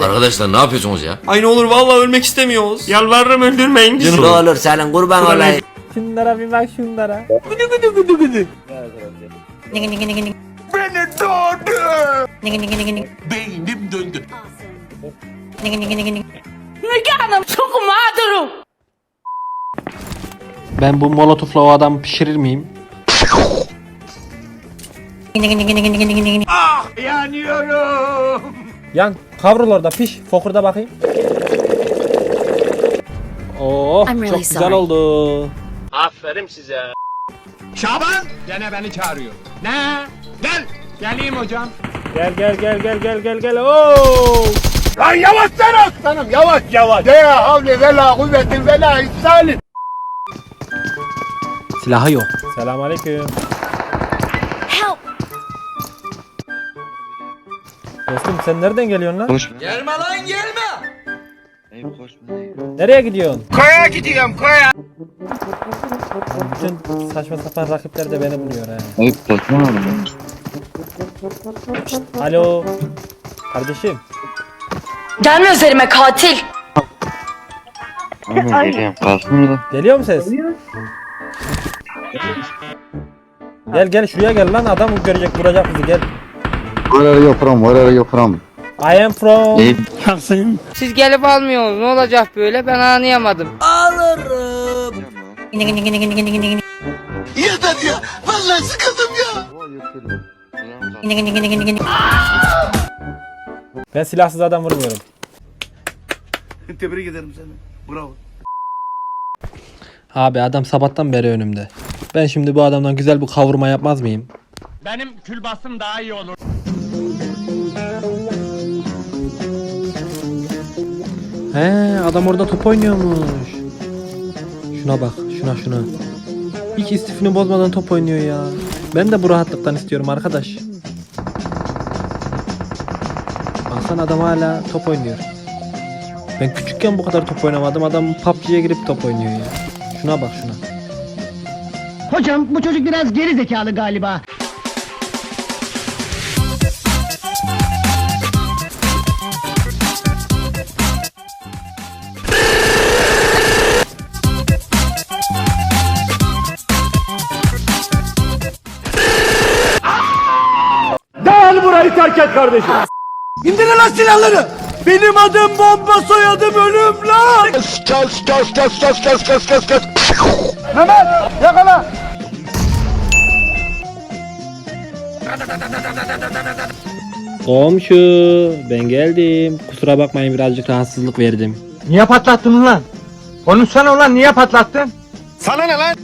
Arkadaşlar ne yapıyorsunuz ya? Ay ne olur vallahi ölmek istemiyoruz. Yalvarırım öldürmeyin bizi. Ne olur senin kurban olayım. Şunlara bir bak şunlara. Beynim döndü. Ben bu molotofla o adamı pişirir miyim? Yan kavrul orada piş. Fokurda bakayım. Oo I'm really çok güzel sorry. oldu. Şaban gene beni çağırıyor. Ne? Gel. Geleyim hocam. Gel gel gel gel gel gel gel. Oo! Lan yavaş sen aslanım yavaş yavaş. Ya havle ve la kuvvetin ve la ihsanin. Silahı yok. Selamünaleyküm. Dostum sen nereden geliyorsun lan? Gelme lan gelme. Nereye gidiyorsun? Koya gidiyorum koya. Bütün saçma sapan rakipler de beni buluyor ha. Şşt, Alo. Kardeşim. Gelme üzerime katil! Geliyor mu ses? Gel gel şuraya gel lan adam görecek vuracak bizi gel. Where are you from? Where are you from? I am from Siz gelip almıyorsunuz. Ne olacak böyle? Ben anlayamadım. Yeter ya. Vallahi sıkıldım ya. Ben silahsız adam vurmuyorum. Tebrik ederim seni. Bravo. Abi adam sabahtan beri önümde. Ben şimdi bu adamdan güzel bir kavurma yapmaz mıyım? Benim külbastım daha iyi olur. He adam orada top oynuyormuş. Şuna bak şuna şuna. Hiç istifini bozmadan top oynuyor ya. Ben de bu rahatlıktan istiyorum arkadaş. Baksana adam hala top oynuyor. Ben küçükken bu kadar top oynamadım. Adam PUBG'ye girip top oynuyor ya. Şuna bak şuna. Hocam bu çocuk biraz geri zekalı galiba. Terk et kardeşim. İndirin lan silahları. Benim adım bomba soyadım ölüm lan. Kes kes kes kes kes kes kes kes kes. Mehmet yakala. Komşu ben geldim. Kusura bakmayın birazcık rahatsızlık verdim. Niye patlattın lan? Konuşsana ulan niye patlattın? Sana ne lan?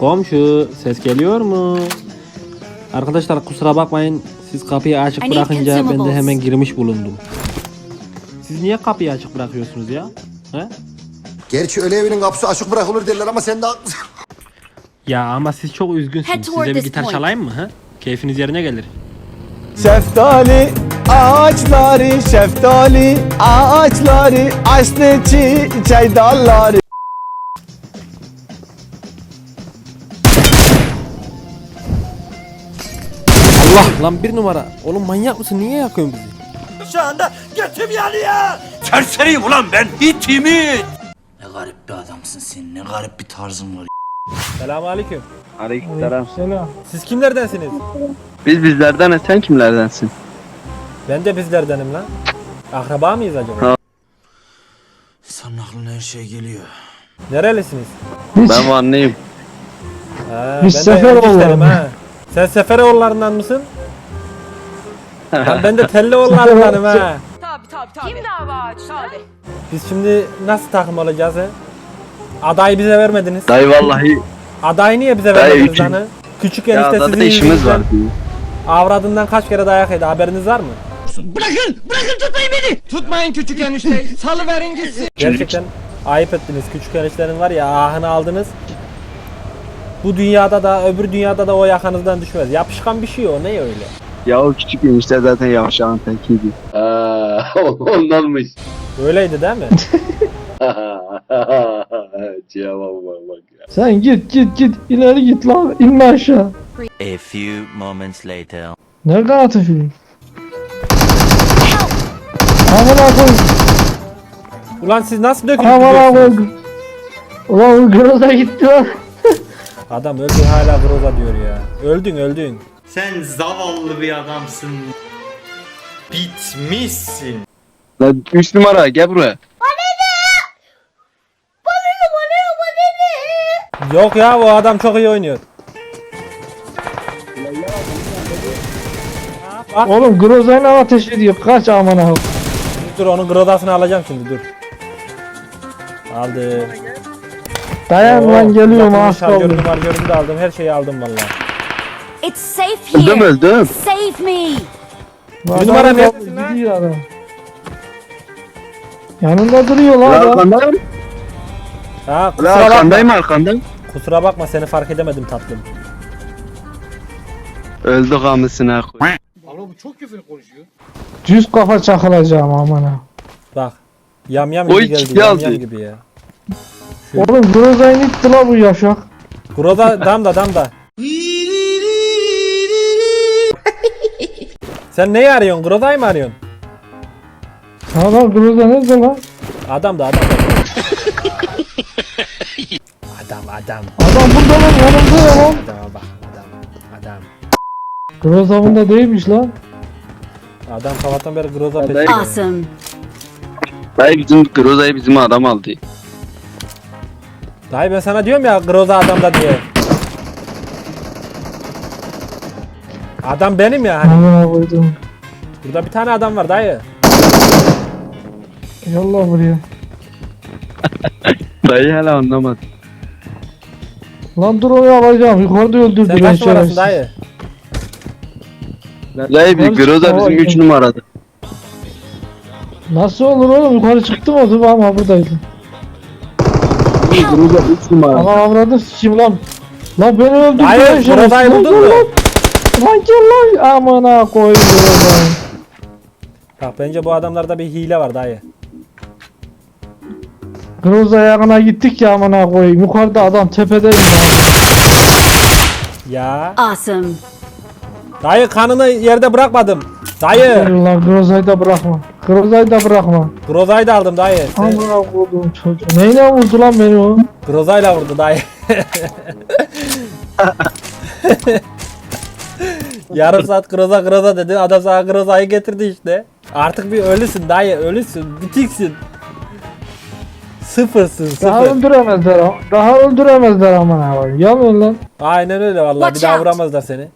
Komşu ses geliyor mu? Arkadaşlar kusura bakmayın siz kapıyı açık bırakınca ben de hemen girmiş bulundum. Siz niye kapıyı açık bırakıyorsunuz ya? He? Gerçi öyle evinin kapısı açık bırakılır derler ama sen de haklısın. Ya ama siz çok üzgünsünüz. Size bir gitar çalayım mı? He? Keyfiniz yerine gelir. Şeftali ağaçları, şeftali ağaçları, açtı çiçeği dalları. Allah lan bir numara. Oğlum manyak mısın? Niye yakıyorsun bizi? Şu anda götüm yanıyor. Serseriyim ulan ben. İtimi. Ne garip bir adamsın sen. Ne garip bir tarzın var. Selamun aleyküm. Selam. Siz kimlerdensiniz? Biz bizlerden sen kimlerdensin? Ben de bizlerdenim lan. Akraba mıyız acaba? Ha. İnsanın aklına her şey geliyor. Nerelisiniz? Ben Vanlıyım. Ha, Biz ben de Seferoğulları. Erkişlerim ha. Sen Seferoğullarından mısın? Lan ben de Telleoğullarındanım ha. Tabi tabi tabi. Kim dava açtı? Tabi. Biz şimdi nasıl takım olacağız he? Adayı bize vermediniz. Dayı vallahi Adayı niye bize Dayı vermediniz üçün- lan? Küçük ya enişte zaten sizin işimiz yüzünüzden var. Avradından kaç kere dayak yedi haberiniz var mı? Tutmayın küçük enişteyi. Salıverin gitsin. Gerçekten ayıp ettiniz. Küçük enişlerin var ya ahını aldınız. Bu dünyada da öbür dünyada da o yakanızdan düşmez. Yapışkan bir şey o ne öyle? Ya o küçük enişte zaten yavşağın tekiydi. Ondanmış. Öyleydi değil mi? Cevaba bak ya. Sen git git git ileri git lan inme aşağı. A few moments later. Nereden atışıyor? Amına koyayım. Ulan siz nasıl dökülüp Amına gidiyorsunuz? koyayım. Ulan Groza gitti lan. Adam öldü hala groza diyor ya. Öldün öldün. Sen zavallı bir adamsın. Bitmişsin. Lan 3 numara gel buraya. Yok ya o adam çok iyi oynuyor. Bak Oğlum Groza'yla ateş ediyor. Kaç amına koyayım. dur onun grozasını alacağım şimdi dur. Aldım. Dayan Oo, lan geliyorum zaten az kaldı. marjörünü de aldım her şeyi aldım valla. It's safe Öldüm here. öldüm. Save me. Adam numara kaldı, neredesin lan? Gidiyor adam. Yanında duruyor lan Lan adam. arkandayım. Ha Lan kusura bakma. arkandayım arkandayım. Kusura bakma seni fark edemedim tatlım. Öldük amısına koy. Düz kafa çakılacağım amına. Bak. Yam yam gibi geldi yam aldı. yam gibi ya. Oğlum Groza'yı itti la bu yavşak. Groza damda damda. Sen neyi arıyorsun? Groza'yı mı arıyorsun? Ha lan Groza nerede lan? Adam da adam da. adam adam. Adam burada lan yanımda ya lan. Adama bak adam. Adam. Groza bunda değilmiş lan. Adam sabahtan beri Groza peşinde. Awesome. Dayı bizim Groza'yı bizim adam aldı. Dayı ben sana diyorum ya Groza adamda diye. Adam benim ya. Hani Amına koydum. burada bir tane adam var dayı. Yallah buraya. Dayı hala anlamadı. Lan dur onu alacağım. Yukarıda öldürdü Sen ben kaç numarasın şerefsiz. dayı? Dayı bir Groza bizim Oy. 3 numarada. Nasıl olur oğlum? Yukarı çıktım o zaman ama buradaydı. Groza 3 numara. Ama avradım sikeyim lan. Lan beni öldürdü. Dayı, lan şerefsiz. Groza'yı Lan gel? Lan Lan gel lan. Amına koyayım Groza'yı. Bak bence bu adamlarda bir hile var dayı. Groza ayağına gittik ya amına koyayım. Yukarıda adam tepedeyim lan. Ya. Awesome. Dayı kanını yerde bırakmadım. Dayı. Dur lan Groza'yı da bırakma. Groza'yı da bırakma. Groza'yı da aldım dayı. Sen- Amına koydum çocuğu. Neyle vurdu lan beni o? Groza'yla vurdu dayı. Yarım saat groza groza dedi. Adam sana grozayı getirdi işte. Artık bir ölüsün dayı. Ölüsün. Bitiksin. Sıfırsın Daha sıfır. öldüremezler ama. Daha öldüremezler amına koyayım. Yalan lan. Aynen öyle vallahi. Bir daha out. vuramazlar seni.